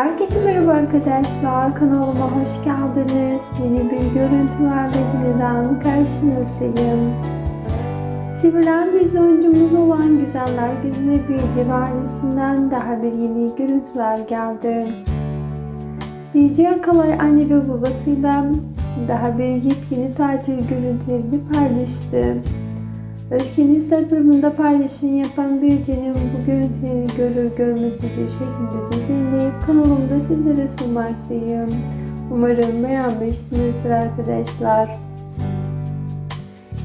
Herkese merhaba arkadaşlar. Kanalıma hoş geldiniz. Yeni bir görüntülerle yeniden karşınızdayım. Sivrilen dizi oyuncumuz olan Güzeller Güzine Büyücü ailesinden daha bir yeni görüntüler geldi. Büyücü Akalay anne ve babasıyla daha bir yepyeni tatil görüntülerini paylaştı. Özge'nin Instagram'ında paylaşım yapan Büyücü'nün bu görüntüleri görür görmez bir şekilde düzenleyip kanalımda sizlere sunmaktayım. Umarım beğenmişsinizdir arkadaşlar.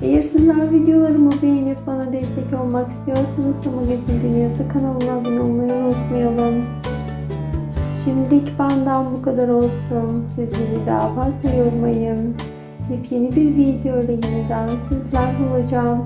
Eğer sizler videolarımı beğenip bana destek olmak istiyorsanız Magazin Dünyası kanalına abone olmayı unutmayalım. Şimdilik benden bu kadar olsun. Sizleri daha fazla yormayayım. Yepyeni bir video ile yeniden sizler olacağım.